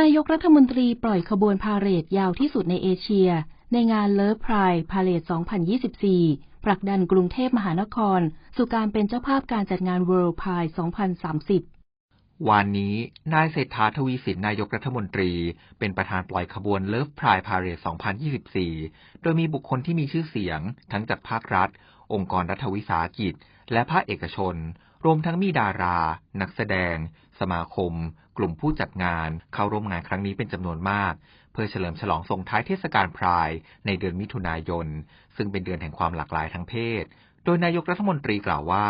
นายกรัฐมนตรีปล่อยขบวนพาเหรดยาวที่สุดในเอเชีย ในงานเลิฟพรายพาเลด2024 ผลักดันกรุงเทพมหานคร สู่การเป็นเจ้าภาพการจัดงาน World Pride 2030 วันนี้นายเศรษฐาทวีสินนายกรัฐมนตรี เป็นประธานปล่อยขบวนเลิฟพรายพาเหรด 2024 โดยมีบุคคลที่มีชื่อเสียง ทั้งจากภาครัฐ องค์กรรัฐวิสาหกิจ และภาคเอกชน รวมทั้งมีดารา นักแสดง สมาคม กลุ่มผู้จัดงานเข้าร่วมงานครั้งนี้เป็นจำนวนมาก เพื่อเฉลิมฉลองส่งท้ายเทศกาลพรายในเดือนมิถุนายน ซึ่งเป็นเดือนแห่งความหลากหลายทางเพศ โดยนายกรัฐมนตรีกล่าวว่า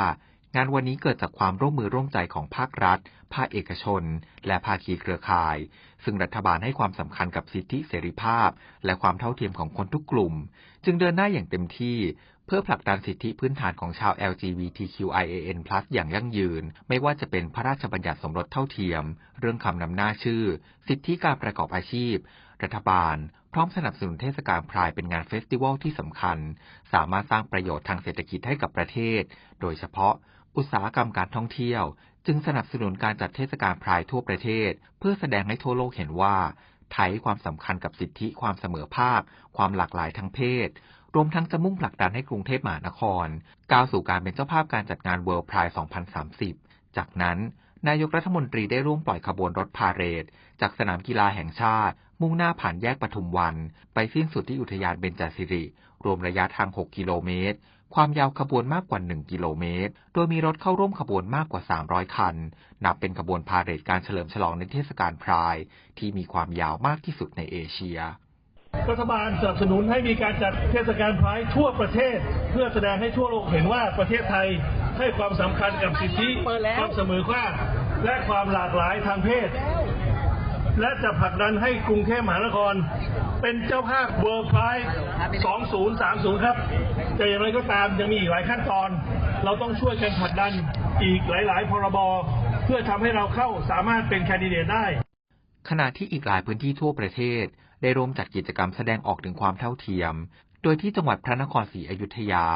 งานวันนี้เกิดจากความร่วมมือร่วมใจของภาครัฐ ภาคเอกชน และภาคีเครือข่าย ซึ่งรัฐบาลให้ความสำคัญกับสิทธิเสรีภาพ และความเท่าเทียมของคนทุกกลุ่ม จึงเดินหน้าอย่างเต็มที่ เพื่อผลักดันสิทธิพื้นฐานของชาว LGBTQIAN+ อย่างยั่งยืน ไม่ว่าจะเป็นพระราชบัญญัติสมรสเท่าเทียม เรื่องคำนำหน้าชื่อ สิทธิการประกอบอาชีพ รัฐบาล พร้อมสนับสนุนเทศกาลพรายเป็นงานเฟสติวัลที่สำคัญ สามารถสร้างประโยชน์ทางเศรษฐกิจให้กับประเทศ โดยเฉพาะ อุตสาหกรรมการท่องเที่ยว จึงสนับสนุนการจัดเทศกาลพรายทั่วประเทศ เพื่อแสดงให้ทั่วโลกเห็นว่าไทยความสำคัญกับสิทธิความเสมอภาค ความหลากหลายทางเพศ รวมทั้งจะมุ่งผลักดันให้กรุงเทพมหานคร ก้าวสู่การเป็นเจ้าภาพการจัดงาน World Pride 2030 จากนั้น นายกรัฐมนตรีได้ร่วมปล่อยขบวนรถพาเหรด จากสนามกีฬาแห่งชาติ มุ่งหน้าผ่านแยกปทุมวัน ไปสิ้นสุดที่อุทยานเบญจสิริ รวมระยะทาง 6 กิโลเมตร ความยาวขบวนมากกว่า 1 กิโลเมตร โดยมีรถเข้าร่วมขบวนมากกว่า 300 คัน นับเป็นขบวนพาเหรดการเฉลิมฉลองในเทศกาลพราย ที่มีความยาวมากที่สุดในเอเชีย รัฐบาลสนับสนุนให้มีการจัดเทศกาลไพร์ทั่วประเทศ เพื่อแสดงให้ทั่วโลกเห็นว่าประเทศไทยให้ความสำคัญกับสิทธิความเสมอภาคและความหลากหลายทางเพศ และจะผลักดันให้กรุงเทพมหานคร เป็นเจ้าภาพ World Pride 2030 ครับแต่อย่างไรก็ตามยังมีอีกหลายขั้นตอน เราต้องช่วยกันผลักดันอีกหลาย ๆ พรบ เพื่อทำให้เราเข้าสามารถเป็นแคนดิเดตได้ ขณะที่อีกหลายพื้นที่ทั่วประเทศ ได้ร่วมจัดกิจกรรมแสดงออกถึงความเท่าเทียม โดยที่จังหวัดพระนครศรีอยุธยา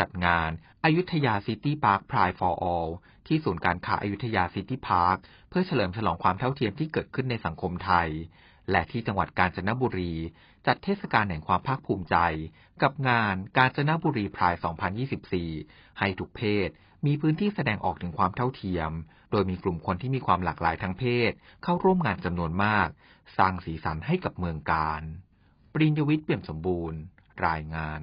จัดงานอายุทยาซิตี้พาร์คพราย for all ที่ศูนย์การค้าอายุทยาซิตี้พาร์คเพื่อเฉลิมฉลองความเท่าเทียมที่เกิดขึ้นในสังคมไทย และที่จังหวัดกาญจนบุรี จัดเทศกาลแห่งความภาคภูมิใจ กับงานกาญจนบุรีพราย 2024 ให้ทุกเพศ มีพื้นที่แสดงออกถึงความเท่าเทียม โดยมีกลุ่มคนที่มีความหลากหลายทางเพศ เข้าร่วมงานจำนวนมาก สร้างสีสันให้กับเมืองการ ปริญญวิทย์เปี่ยมสมบูรณ์ รายงาน